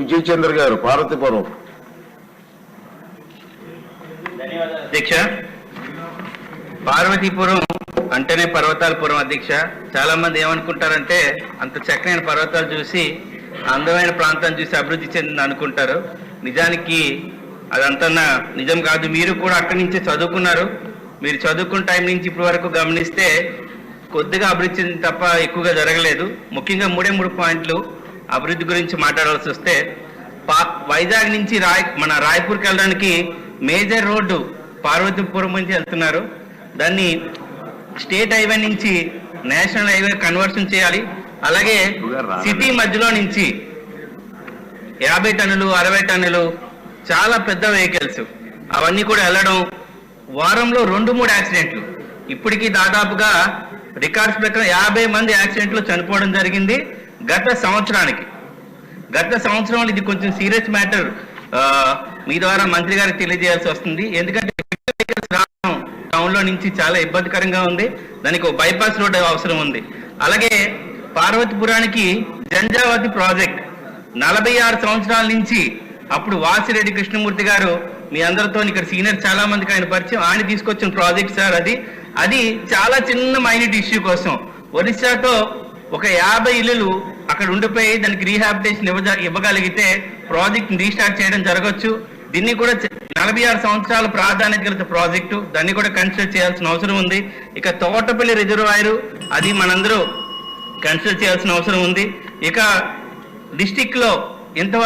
విజయచంద్ర గారు పార్వతీపురం అధ్యక్ష పార్వతీపురం అంటేనే పర్వతాలపురం అధ్యక్ష. చాలా మంది ఏమనుకుంటారంటే అంత చక్కనైన పర్వతాలు చూసి అందమైన ప్రాంతాన్ని చూసి అభివృద్ధి చెందింది అనుకుంటారు. నిజానికి అదంతా నిజం కాదు. మీరు కూడా అక్కడి నుంచే చదువుకున్నారు. మీరు చదువుకున్న టైం నుంచి ఇప్పటి వరకు గమనిస్తే కొద్దిగా అభివృద్ధి చెంది తప్ప ఎక్కువగా జరగలేదు. ముఖ్యంగా మూడే మూడు పాయింట్లు అభివృద్ధి గురించి మాట్లాడాల్సి వస్తే వైజాగ్ నుంచి రాయ్ మన రాయ్పూర్కి వెళ్ళడానికి మేజర్ రోడ్డు పార్వతీపురం నుంచి వెళ్తున్నారు. దాన్ని స్టేట్ హైవే నుంచి నేషనల్ హైవే కన్వర్షన్ చేయాలి. అలాగే సిటీ మధ్యలో నుంచి యాభై టన్నులు అరవై టన్నులు చాలా పెద్ద వెహికల్స్. అవన్నీ కూడా వెళ్ళడం వారంలో రెండు మూడు యాక్సిడెంట్లు. ఇప్పటికీ దాదాపుగా రికార్డ్స్ ప్రకారం యాభై మంది యాక్సిడెంట్లు చనిపోవడం జరిగింది. గత సంవత్సరానికి గత సంవత్సరం ఇది కొంచెం సీరియస్ మ్యాటర్. మీ ద్వారా మంత్రి గారికి తెలియజేయాల్సి వస్తుంది. ఎందుకంటే vehicles టౌన్లో నుంచి చాలా ఇబ్బందికరంగా ఉంది. దానికి ఒక బైపాస్ రోడ్ అవసరం ఉంది. అలాగే పార్వతీపురానికి జంజావతి ప్రాజెక్ట్ నలభై ఆరు సంవత్సరాల నుంచి అప్పుడు వాసిరెడ్డి కృష్ణమూర్తి గారు మీ అందరితో ఇక్కడ సీనియర్ చాలా మందికి ఆయన పరిచయం. ఆయన తీసుకొచ్చిన ప్రాజెక్ట్ సార్ అది. అది చాలా చిన్న మైనట్ ఇష్యూ కోసం ఒరిస్సాతో ఒక యాభై ఇల్లులు అక్కడ ఉండిపోయి దానికి రీహాబిటేషన్ ఇవ్వ ఇవ్వగలిగితే ప్రాజెక్ట్ రీస్టార్ట్ చేయడం జరగచ్చు. దీన్ని కూడా నలభై ఆరు సంవత్సరాల ప్రాధాన్యత గల ప్రాజెక్టు దాన్ని కూడా కన్సిడర్ చేయాల్సిన అవసరం ఉంది. ఇక తోటపల్లి రిజర్వాయరు అది మనందరూ కన్సిడర్ చేయాల్సిన అవసరం ఉంది. ఇక డిస్టిక్లో ఇంతవరకు